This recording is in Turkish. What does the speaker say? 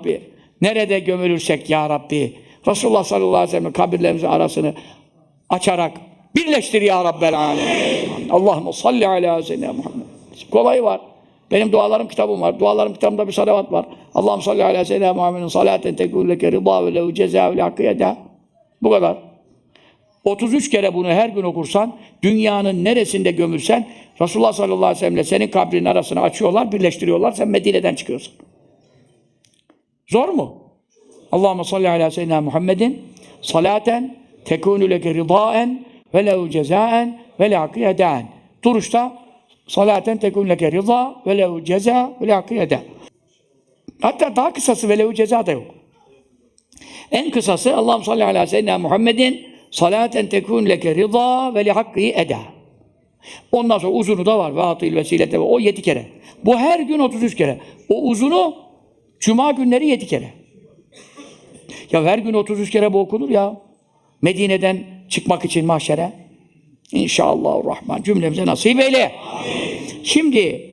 Rabbi. Nerede gömülürsek ya Rabbi. Resulullah sallallahu aleyhi ve sellem kabirlerimizin arasını açarak birleştir ya Rabbel alemin. Allahümme salli ala seyyidina Muhammed. Kolayı var. Benim dualarım kitabım var. Dualarım kitabımda bir salavat var. Allahümme salli ala seyyidina Muhammedin salaten tekûn leke rıdâ ve lehu cezâ ve lehakkıyedâ. Bu kadar. 33 kere bunu her gün okursan, dünyanın neresinde gömülsen, Resulullah sallallahu aleyhi ve sellem ile senin kabrinin arasını açıyorlar, birleştiriyorlar, sen Medine'den çıkıyorsun. Zor mu? Allahumme salli ala seyyidina Muhammedin salaten tekûnü leke rıdaen ve lehu cezaen ve lehakkı yedâen. Duruşta salaten tekûnü leke rıda ve lehu ceza ve yedâen. Hatta daha kısası ve lehu ceza da yok. En kısası Allah'ım salli ala seyyidina Muhammedin salaten tekûn leke rıza ve hakkı eda. Ondan sonra uzunu da var. Ve atil vesilete ve o yedi kere. Bu her gün 33 kere. O uzunu cuma günleri yedi kere. Ya her gün 33 kere bu okunur ya. Medine'den çıkmak için mahşere. İnşallah Rahman cümlemize nasip eyle. Şimdi